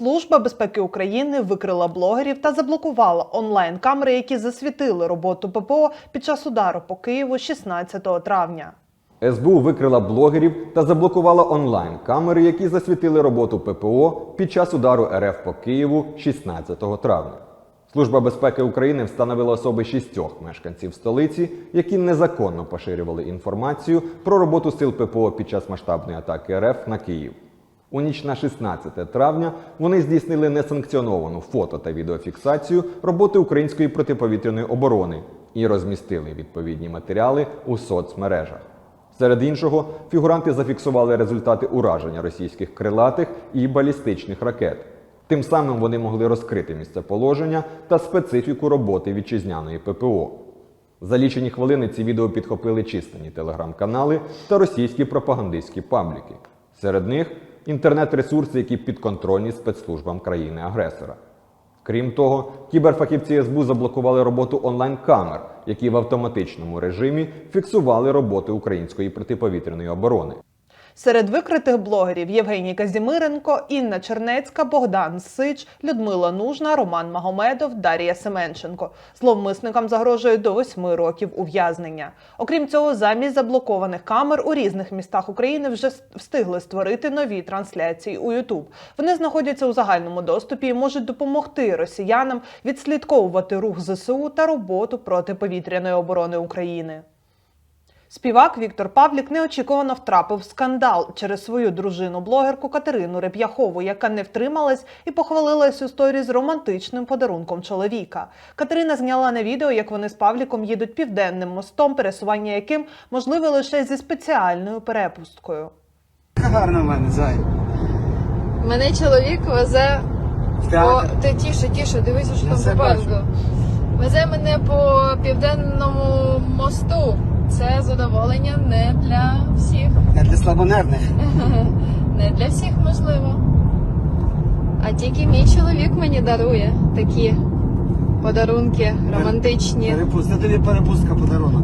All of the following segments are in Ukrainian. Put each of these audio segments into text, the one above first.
Служба безпеки України викрила блогерів та заблокувала онлайн-камери, які засвітили роботу ППО під час удару по Києву 16 травня. СБУ викрила блогерів та заблокувала онлайн камери, які засвітили роботу ППО під час удару РФ по Києву 16 травня. Служба безпеки України встановила особи шістьох мешканців столиці, які незаконно поширювали інформацію про роботу сил ППО під час масштабної атаки РФ на Київ. У ніч на 16 травня вони здійснили несанкціоновану фото та відеофіксацію роботи української протиповітряної оборони і розмістили відповідні матеріали у соцмережах. Серед іншого, фігуранти зафіксували результати ураження російських крилатих і балістичних ракет. Тим самим вони могли розкрити місцеположення та специфіку роботи вітчизняної ППО. За лічені хвилини ці відео підхопили численні телеграм-канали та російські пропагандистські пабліки. Серед них інтернет-ресурси, які підконтрольні спецслужбам країни-агресора. Крім того, кіберфахівці СБУ заблокували роботу онлайн-камер, які в автоматичному режимі фіксували роботи української протиповітряної оборони. Серед викритих блогерів Євгеній Казімиренко, Інна Чернецька, Богдан Сич, Людмила Нужна, Роман Магомедов, Дар'я Семенченко. Зловмисникам загрожує до восьми років ув'язнення. Окрім цього, замість заблокованих камер у різних містах України вже встигли створити нові трансляції у YouTube. Вони знаходяться у загальному доступі і можуть допомогти росіянам відслідковувати рух ЗСУ та роботу протиповітряної оборони України. Співак Віктор Павлік неочікувано втрапив в скандал через свою дружину-блогерку Катерину Реп'яхову, яка не втрималась і похвалилась у сторі з романтичним подарунком чоловіка. Катерина зняла на відео, як вони з Павліком їдуть південним мостом, пересування яким можливе лише зі спеціальною перепусткою. Яка гарна в мене, зай. Мене чоловік везе по ти тише, тише, дивися, що там попереду. Везе мене по південному мосту. Це задоволення не для всіх. Я для слабонервних. Не для всіх можливо. А тільки мій чоловік мені дарує такі подарунки романтичні. Перепустка, тобі перепустка подарунок.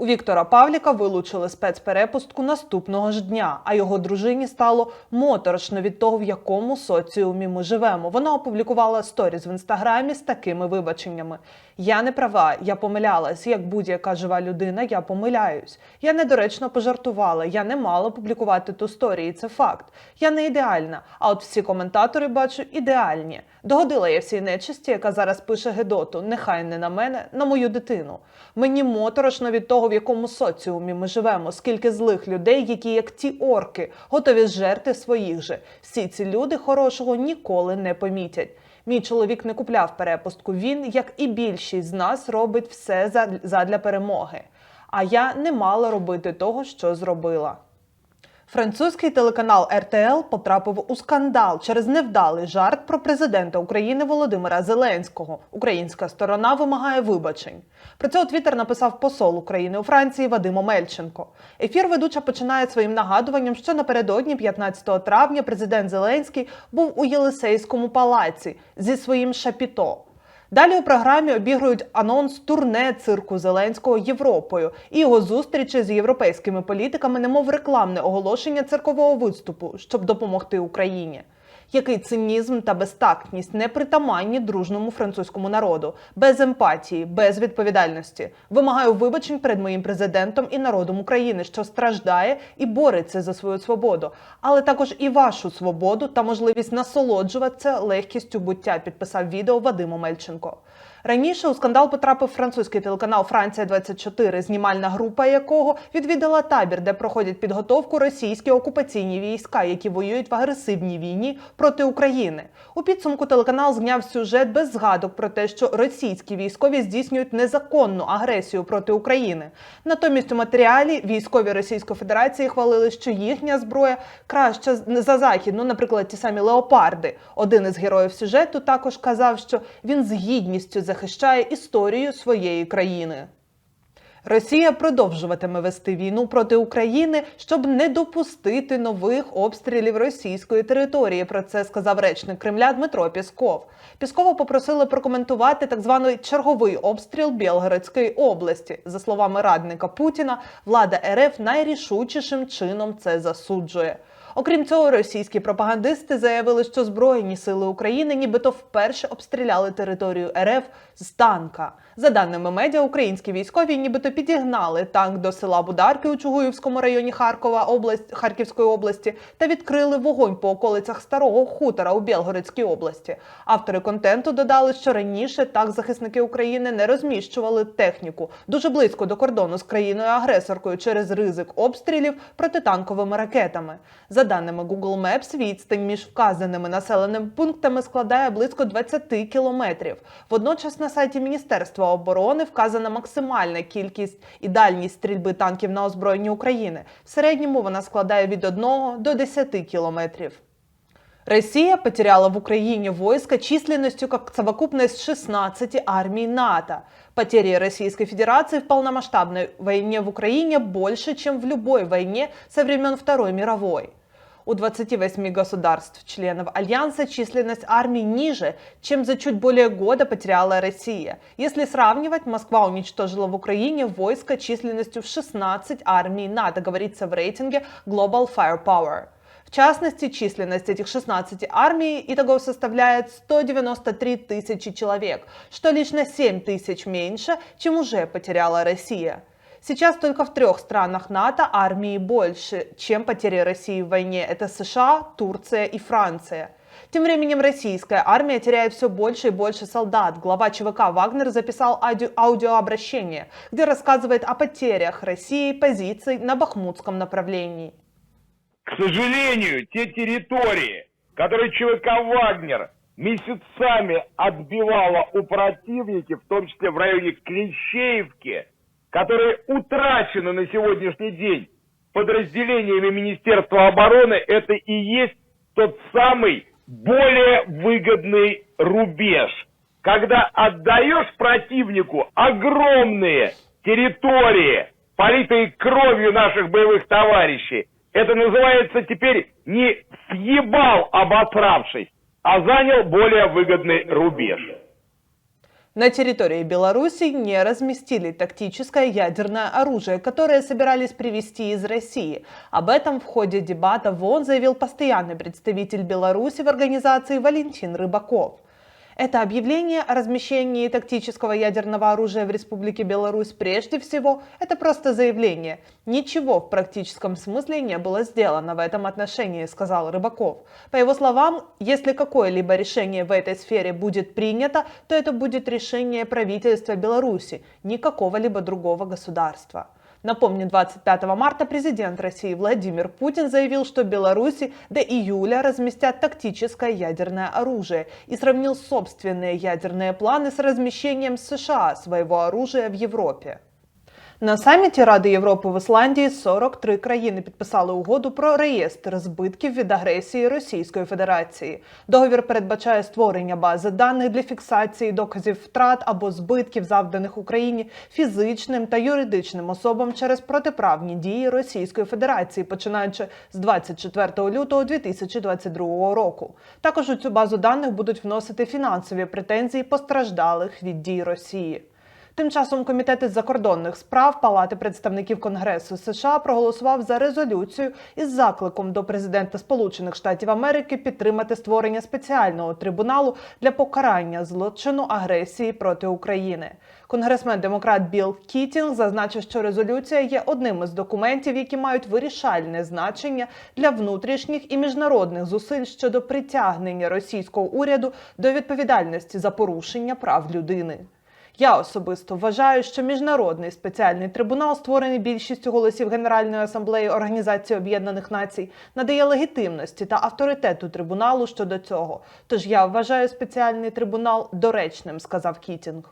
У Віктора Павліка вилучили спецперепустку наступного ж дня, а його дружині стало моторошно від того, в якому соціумі ми живемо. Вона опублікувала сторіс в інстаграмі з такими вибаченнями: Я не права, я помилялась. Як будь-яка жива людина, я помиляюсь. Я недоречно пожартувала. Я не мала публікувати ту сторі, і це факт. Я не ідеальна. А от всі коментатори бачу ідеальні. Догодила я всій нечисті, яка зараз пише Гедоту. Нехай не на мене, на мою дитину. Мені моторошно від того, в якому соціумі ми живемо, скільки злих людей, які, як ті орки, готові зжерти своїх же. Всі ці люди хорошого ніколи не помітять. Мій чоловік не купляв перепустку. Він, як і більшість з нас, робить все за- задля перемоги. А я не мала робити того, що зробила. Французький телеканал РТЛ потрапив у скандал через невдалий жарт про президента України Володимира Зеленського. Українська сторона вимагає вибачень. Про це у Твіттер написав посол України у Франції Вадим Омельченко. Ефір ведуча починає своїм нагадуванням, що напередодні 15 травня президент Зеленський був у Єлисейському палаці зі своїм шапіто. Далі у програмі обігрують анонс турне цирку Зеленського Європою і його зустрічі з європейськими політиками, немов рекламне оголошення циркового виступу, щоб допомогти Україні. Який цинізм та безтактність непритаманні дружному французькому народу, без емпатії, без відповідальності. Вимагаю вибачень перед моїм президентом і народом України, що страждає і бореться за свою свободу, але також і вашу свободу та можливість насолоджуватися легкістю буття. Підписав відео Вадим Омельченко. Раніше у скандал потрапив французький телеканал Франція 24 знімальна група якого відвідала табір, де проходять підготовку російські окупаційні війська, які воюють в агресивній війні проти України. У підсумку телеканал зняв сюжет без згадок про те, що російські військові здійснюють незаконну агресію проти України. Натомість у матеріалі військові Російської Федерації хвалили, що їхня зброя краща за західну, наприклад, ті самі леопарди. Один із героїв сюжету також казав, що він з гідністю захищає історію своєї країни. Росія продовжуватиме вести війну проти України, щоб не допустити нових обстрілів російської території. Про це сказав речник Кремля Дмитро Пісков. Піскова попросили прокоментувати так званий черговий обстріл Білгородської області. За словами радника Путіна, влада РФ найрішучішим чином це засуджує. Окрім цього, російські пропагандисти заявили, що Збройні сили України нібито вперше обстріляли територію РФ з танка. За даними медіа, українські військові нібито підігнали танк до села Бударки у Чугуївському районі Харкова область Харківської області та відкрили вогонь по околицях старого хутора у Білгородській області. Автори контенту додали, що раніше так захисники України не розміщували техніку дуже близько до кордону з країною-агресоркою через ризик обстрілів протитанковими ракетами. За даними Google Maps, відстань між вказаними населеними пунктами складає близько 20 кілометрів. Водночас на сайті Міністерства оборони вказана максимальна кількість і дальність стрільби танків на озброєнні України. В середньому вона складає від 1 до 10 кілометрів. Россия потеряла в Украине войско численностью как совокупность 16 армий НАТО. Потери Российской Федерации в полномасштабной войне в Украине больше, чем в любой войне со времен Второй мировой. У 28 государств-членов Альянса численность армий ниже, чем за чуть более года потеряла Россия. Если сравнивать, Москва уничтожила в Украине войско численностью в 16 армий НАТО, говорится в рейтинге Global Firepower. В частности, численность этих 16 армий итого составляет 193 тысячи человек, что лишь на 7 тысяч меньше, чем уже потеряла Россия. Сейчас только в трех странах НАТО армии больше, чем потери России в войне. Это США, Турция и Франция. Тем временем российская армия теряет все больше и больше солдат. Глава ЧВК Вагнер записал аудио- аудиообращение, где рассказывает о потерях России позиций на Бахмутском направлении. К сожалению, те территории, которые ЧВК «Вагнер» месяцами отбивала у противника, в том числе в районе Клещеевки, которые утрачены на сегодняшний день подразделениями Министерства обороны, это и есть тот самый более выгодный рубеж. Когда отдаешь противнику огромные территории, политые кровью наших боевых товарищей, это называется теперь не съебал обосравшись, а занял более выгодный рубеж. На территории Беларуси не разместили тактическое ядерное оружие, которое собирались привезти из России. Об этом в ходе дебата в ООН заявил постоянный представитель Беларуси в организации Валентин Рыбаков. Это объявление о размещении тактического ядерного оружия в Республике Беларусь прежде всего это просто заявление. Ничего в практическом смысле не было сделано в этом отношении, сказал Рыбаков. По его словам, если какое-либо решение в этой сфере будет принято, то это будет решение правительства Беларуси, не какого-либо другого государства. Напомню, 25 марта президент России Владимир Путин заявил, что Беларуси до июля разместят тактическое ядерное оружие и сравнил собственные ядерные планы с размещением США своего оружия в Европе. На саміті Ради Європи в Ісландії 43 країни підписали угоду про реєстр збитків від агресії Російської Федерації. Договір передбачає створення бази даних для фіксації доказів втрат або збитків, завданих Україні фізичним та юридичним особам через протиправні дії Російської Федерації, починаючи з 24 лютого 2022 року. Також у цю базу даних будуть вносити фінансові претензії постраждалих від дій Росії. Тим часом комітет із закордонних справ Палати представників Конгресу США проголосував за резолюцію із закликом до президента Сполучених Штатів Америки підтримати створення спеціального трибуналу для покарання злочину агресії проти України. Конгресмен демократ Білл Кітінг зазначив, що резолюція є одним із документів, які мають вирішальне значення для внутрішніх і міжнародних зусиль щодо притягнення російського уряду до відповідальності за порушення прав людини. Я особисто вважаю, що міжнародний спеціальний трибунал, створений більшістю голосів Генеральної асамблеї Організації Об'єднаних Націй, надає легітимності та авторитету трибуналу щодо цього. Тож я вважаю спеціальний трибунал доречним, сказав Кітінг.